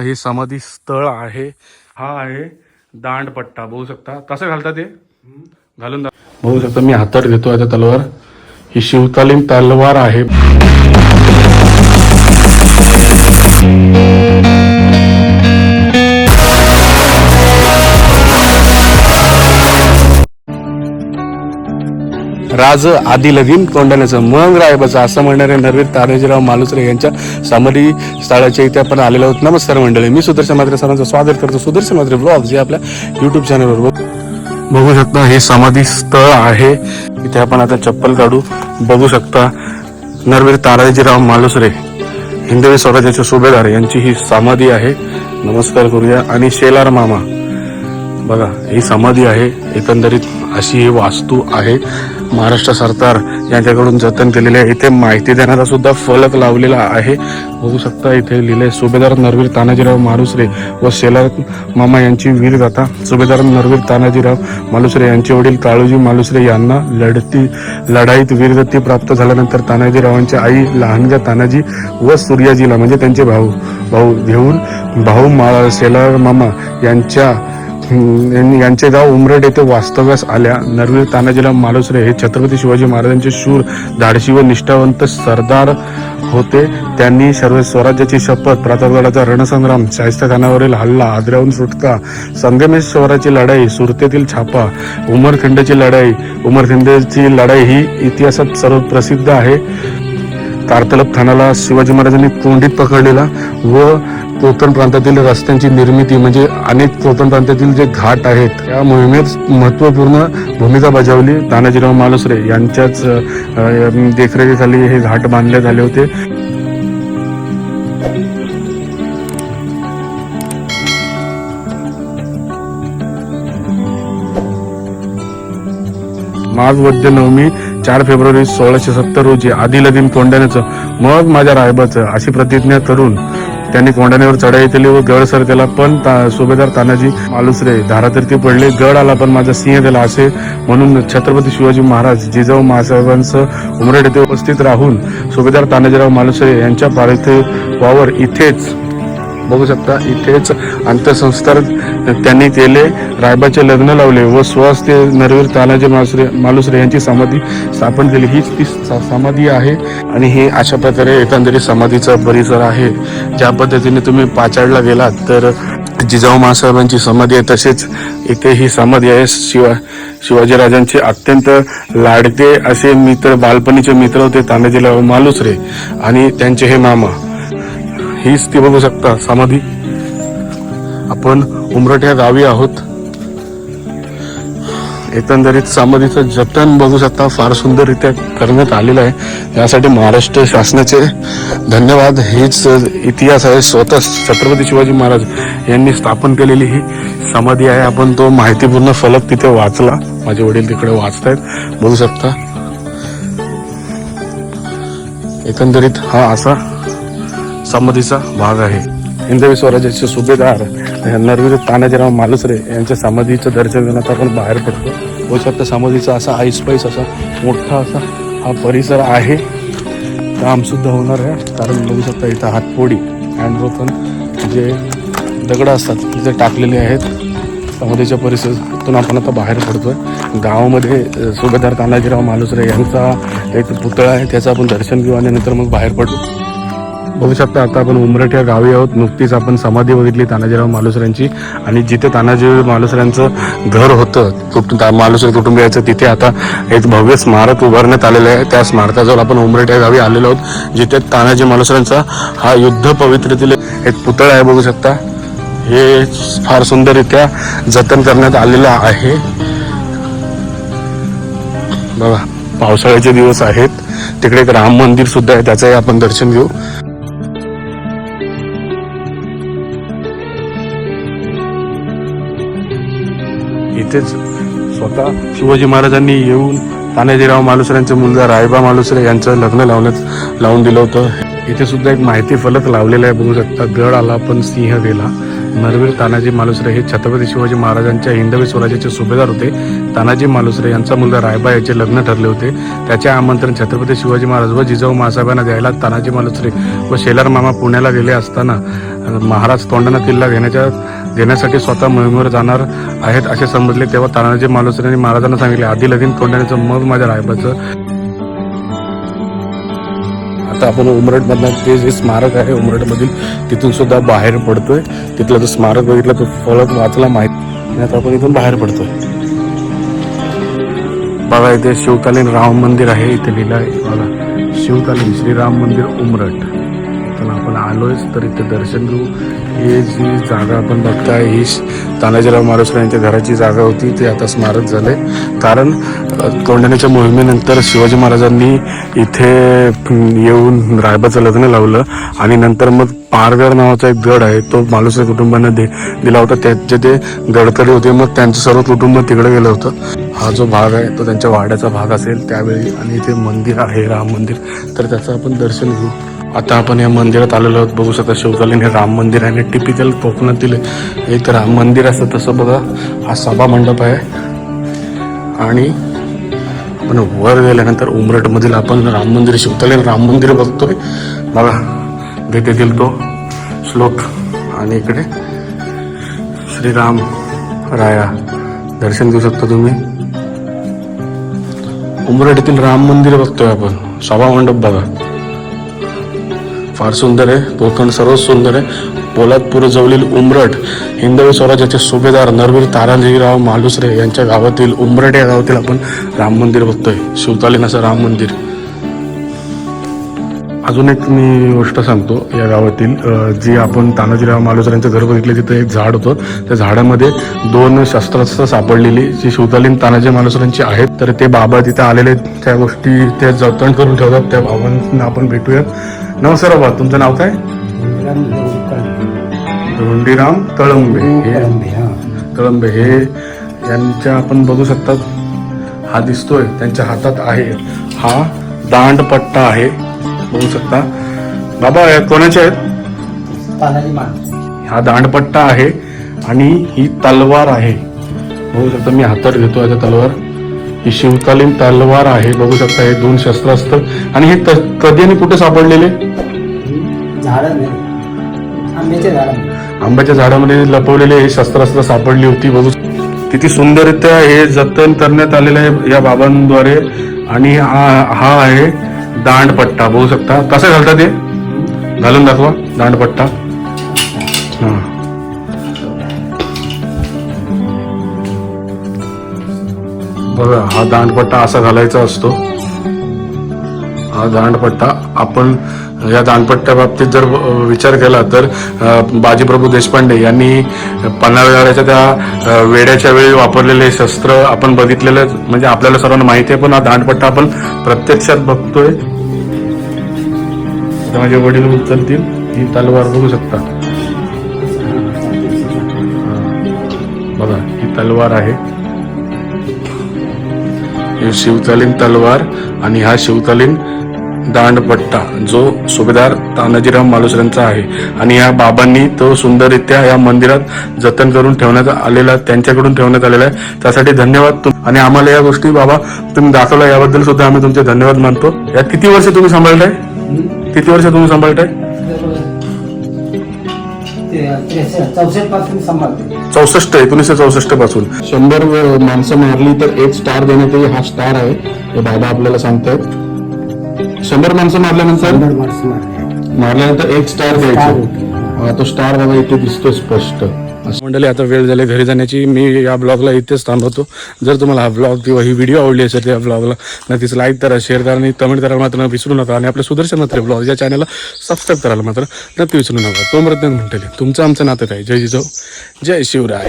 हे समाधी स्थळ आहे. हा आहे दांडपट्टा. बघू शकता. कसं घालता ते? घालून बघू शकता मी हातात घेतो आता तलवार. ही शिवकालीन तलवार आहे. राज आदी लगीन कोंडाण्याचं मग रायबाचं असं म्हणणारे नरवीर तानाजीराव मालुसरे यांच्या समाधी स्थळाच्या इथे आपण आलेलो आहोत. नमस्कार मंडळी मी सुदर्शन मात्रे सरांचं स्वागत करतो. सुदर्शन मात्रे ब्लॉग जे आपल्या युट्यूब चॅनलवर बघू शकता हे समाधी स्थळ आहे. इथे आपण आता चप्पल काढू. बघू शकता नरवीर तानाजीराव मालुसरे हिंदवी स्वराज्याचे सुभेदार यांची ही समाधी आहे. नमस्कार करूया. आणि शेलार मामा बघा ही समाधी आहे. एकंदरीत अशी ही वास्तू आहे. महाराष्ट्र सरकार यांच्याकडून जतन केलेले आहे. इथे माहिती देण्याचा सुद्धा फलक लावलेला आहे. बघू शकता इथे लिहिले सुभेदार नरवीर तानाजीराव मालुसरे व शेलार मामा यांची वीरगाथा. सुभेदार नरवीर तानाजीराव मालुसरे यांचे वडील काळूजी मालुसरे यांना लढती लढाईत वीरगती प्राप्त झाल्यानंतर तानाजीरावांची आई लहानग्या तानाजी व सूर्याजीला म्हणजे त्यांचे भाऊ भाऊ घेऊन भाऊ मा शेलार मामा यांच्या यांचे गाव उमरड येथे वास्तव्यास आल्या. नरवीर तानाजीला मालुसरे हे छत्रपती शिवाजी महाराजांचे शूर धाडशी व निष्ठावंत सरदार होते. त्यांनी सर्व स्वराज्याची शपथ प्रतापगडाचा रणसंग्राम शाहिस्ताखानावरील हल्ला आदऱ्याहून सुटका संगमेश्वराची लढाई सुरतेतील छापा उमरखिंडची लढाई उमरखिंडची लढाई ही इतिहासात सर्व प्रसिद्ध आहे. तारतलब ठाण्याला शिवाजी महाराजांनी कोंडीत पकडलेला व कोकण प्रांतातील रस्त्यांची निर्मिती म्हणजे अनेक कोकण प्रांतातील जे घाट आहेत त्या मोहिमेत महत्त्वपूर्ण भूमिका बजावली. तानाजीराव मालुसरे यांच्याच देखरेखीखाली हे घाट बांधले झाले होते. माघ वद्य नवमी चार फेब्रुवारी सोळाशे सत्तर रोजी आधी कोंडाण्याचं मग माझ्या रायबाचं अशी प्रतिज्ञा करून त्यांनी कोंडाण्यावर चढाई केली व गड सर त्याला पण ता- सुभेदार तानाजी मालुसरे धारातीर्थी पडले. गड आला पण माझा सिंह त्याला असे म्हणून छत्रपती शिवाजी महाराज जिजाऊ महासाहेबांचं उमरेड येथे उपस्थित राहून सुभेदार तानाजीराव मालुसरे यांच्या पार्थिवावर इथेच बघू शकता इथेच अंत्यसंस्कार त्यांनी केले. रायबाचे लग्न लावले व स्वस ते नरवीर तानाजी मालुसरे मालुसरे यांची समाधी स्थापन केली. हीच ती समाधी आहे. आणि हे अशा प्रकारे एकंदरीत समाधीचा परिसर आहे. ज्या पद्धतीने तुम्ही पाचाडला गेलात तर जिजाऊ महासाहेबांची समाधी आहे. तसेच इथे ही समाधी आहे. शिवा शिवाजीराजांचे अत्यंत लाडके असे मित्र बालपणीचे मित्र होते तानाजीराव मालुसरे आणि त्यांचे हे मामा. हीच ती बघू शकता समाधी. आपण उमरट या गावी आहोत. एकंदरीत समाधीचं जतन बघू शकता फार सुंदररित्या करण्यात आलेलं आहे. यासाठी महाराष्ट्र शासनाचे धन्यवाद. हेच इतिहास आहे स्वतः छत्रपती शिवाजी महाराज यांनी स्थापन केलेली ही समाधी आहे. आपण तो माहितीपूर्ण फलक तिथे वाचला. माझे वडील तिकडे वाचतायत. बघू शकता. एकंदरीत हा असा समाधीचा भाग आहे. हिंदवी स्वराज्याचे सुभेदार नरवीर तानाजीराव मालुसरे यांच्या समाधीचं दर्शन घेण्यात आपण बाहेर पडतो. बघू शकता समाधीचा असा आईस्पाईस असा मोठा असा हा परिसर आहे. कामसुद्धा होणार आहे कारण बघू शकता इथं हातपोडी हँडरोथन जे दगडं असतात तिथे टाकलेले आहेत. समाधीच्या परिसरातून आपण आता बाहेर पडतो आहे गावामध्ये सुभेदार तानाजीराव मालुसरे यांचा एक पुतळा आहे त्याचं आपण दर्शन घेऊ आणि नंतर मग बाहेर पडतो बघू शकता आता आपण उमरट या गावी आहोत. नुकतीच आपण समाधी बघितली तानाजीराव मालुसऱ्यांची. आणि जिथे तानाजी मालुसऱ्यांचं घर होतं कुटुंब मालुसरे कुटुंबियाचं तिथे आता एक भव्य स्मारक उभारण्यात आलेलं आहे. त्या स्मारकाजवळ आपण उमरट या गावी आलेलो आहोत. जिथे तानाजी मालुसऱ्यांचा हा युद्ध पवित्रतील एक पुतळा आहे बघू शकता. हे फार सुंदररित्या जतन करण्यात आलेलं आहे. बघा पावसाळ्याचे दिवस आहेत. तिकडे एक राम मंदिर सुद्धा आहे त्याचंही आपण दर्शन घेऊ. इथेच स्वतः शिवाजी महाराजांनी येऊन तानाजीराव मालुसऱ्यांचा मुलगा रायबा मालुसरे यांचं लग्न लावण्यात लावून दिलं होतं. इथे सुद्धा एक माहिती फलक लावलेला आहे बघू शकता. गड आला पण सिंह गेला. नरवीर तानाजी मालुसरे हे छत्रपती शिवाजी महाराजांच्या हिंदवी स्वराज्याचे सुभेदार होते. तानाजी मालुसरे यांचा मुलगा रायबा याचे लग्न ठरले होते. त्याचे आमंत्रण छत्रपती शिवाजी महाराज व जिजाऊ महासाहेबांना द्यायला तानाजी मालुसरे व शेलार मामा पुण्याला गेले असताना महाराज तोंडाना किल्ला घेण्याच्या घेण्यासाठी स्वतः मोहिमेवर जाणार आहेत असे समजले. तेव्हा तानाजी मालुसरेंनी महाराजांना सांगितले आधी लगीन तोंडाण्याचं मग माझ्या रायबाचं. आता आपण उमरटमधलं ते जे स्मारक आहे उमरटमधील तिथून सुद्धा बाहेर पडतोय. तिथलं जर स्मारक बघितलं तर फळत वाचला माहीत आता आपण इथून बाहेर पडतोय. बघा इथे शिवकालीन राम मंदिर आहे इथे लिहिलं आहे. बघा शिवकालीन श्रीराम मंदिर उमरट. आपण आलोयच तर इथे दर्शन घेऊ. ही जी जागा आपण बघताय ही श- तानाजीराव मारुसकर यांच्या घराची जागा होती ते आता स्मारक झाले कारण तोंडण्याच्या मोहिमेनंतर शिवाजी महाराजांनी इथे येऊन रायबाचं लग्न लावलं आणि नंतर मग पारगर नावाचा एक गड आहे तो मालुसरे कुटुंबाने दे दिला होता. त्याचे ते गडकरी होते मग त्यांचं सर्व कुटुंब तिकडे गेलं होतं. हा जो भाग आहे तो त्यांच्या वाड्याचा भाग असेल त्यावेळी. आणि इथे मंदिर आहे राम मंदिर. तर त्याचं आपण दर्शन घेऊ. आता आपण या मंदिरात आलेलो आहोत. बघू शकता शिवकालीन हे राम मंदिर आहे आणि टिपिकल कोकणातील एक राम मंदिर असतं तसं बघा. हा सभा मंडप आहे. आणि आपण वर गेल्यानंतर उमरटमधील आपण राम मंदिर शिवकालीन राम मंदिर बघतोय. बघा गीतेतील तो श्लोक. आणि इकडे श्रीराम राया. दर्शन घेऊ शकता तुम्ही. उमरट येथील राम मंदिर बघतोय आपण. सभा मंडप बघा. फार सुंदर आहे. कोकण सर्वच सुंदर आहे. पोलादपूर जवळील उमरट हिंदवी स्वराज्याचे सुभेदार नरवीर ताराजीराव मालुसरे यांच्या गावातील उमरट या गावातील आपण राम मंदिर बघतोय. शिवतालीन असं राम मंदिर. अजून एक मी गोष्ट सांगतो. या गावातील जी आपण तानाजीराव मालुसऱ्यांचं घर बघितले तिथं एक झाड होतं. त्या झाडामध्ये दोन शस्त्रास्त्र सापडलेली. जी शिवतालीन तानाजी मालुसऱ्यांची आहेत तर ते बाबा तिथे आलेले त्या गोष्टी ते जतन करून ठेवतात. त्या बाबांना आपण भेटूयात. नमस्कार बाबा तुमचं नाव काय? धोंडीराम तळंबे. हे. तळंबे हे यांच्या आपण बघू शकतात हा दिसतोय त्यांच्या हातात आहे. हा दांडपट्टा आहे बघू शकता. बाबा हे कोणाचे आहेत? हा दांडपट्टा आहे आणि ही तलवार आहे. बघू शकता मी हातात घेतो आता तलवार. ही शिवकालीन तलवार आहे. बघू शकता हे दोन शस्त्रास्त्र आणि हे कधी आणि कुठे सापडलेले? आंब्याच्या झाडामध्ये. लपवलेले हे शस्त्रास्त्र सापडली होती. बघू किती सुंदररित्या हे जतन करण्यात आलेलं आहे या बाबांद्वारे. आणि हा हा आहे दांडपट्टा. बघू शकता. कसं घालतात ते घालून दाखवा. दांडपट्टा. हा. बघा हा दांडपट्टा असा घालायचा असतो. हा दांडपट्टा आपण या दांडपट्ट्या बाबतीत जर विचार केला तर बाजीप्रभू देशपांडे यांनी पन्हाळगडाच्या त्या वेड्याच्या वेळी वापरलेले शस्त्र आपण बघितलेलं म्हणजे आपल्याला सर्वांना माहिती आहे पण हा दांडपट्टा आपण प्रत्यक्षात बघतोय. माझे वडील उचलतील ही तलवार बघू शकता. बघा ही तलवार आहे. शिवतालीन तलवार आणि हा शिवतालीन दांडपट्टा जो सुभेदार तानाजीराव मालुसऱ्यांचा आहे. आणि या बाबांनी तो सुंदररित्या या मंदिरात जतन करून ठेवण्यात आलेला त्यांच्याकडून ठेवण्यात आलेला आहे. त्यासाठी धन्यवाद तुम- आणि आम्हाला या गोष्टी बाबा तुम्ही दाखवला याबद्दल सुद्धा आम्ही तुमचे धन्यवाद मानतो. यात किती वर्ष तुम्ही सांभाळताय? किती वर्ष तुम्ही सांभाळताय? चौसष्टपासून सांभाळते. चौसष्ट एकोणीसशे चौसष्टपासून. शंभर माणसं मारली तर एक स्टार देण्यात येईल हा स्टार आहे हे बाबा आपल्याला सांगतायत. शंभर माणसं मारल्यानंतर? मारल्यानंतर एक स्टार द्यायचा. हा, तो स्टार बाबा इथे दिसतोय स्पष्ट. मंडळी आता वेळ झाली घरी जाण्याची. मी या ब्लॉगला इथेच थांबवतो. जर तुम्हाला हा ब्लॉग किंवा ही व्हिडिओ आवडली असेल या ब्लॉगला नक्कीच लाईक करा शेअर करा आणि कमेंट करा मात्र विसरू नका. आणि आपल्या सुदर्शन मात्र ब्लॉग या चॅनलला सबस्क्राईब करायला मात्र नक्की विसरू नका. तो मृत्यू म्हणतले तुमचं आमचं नातं काय? जय जिजो जय शिवराय.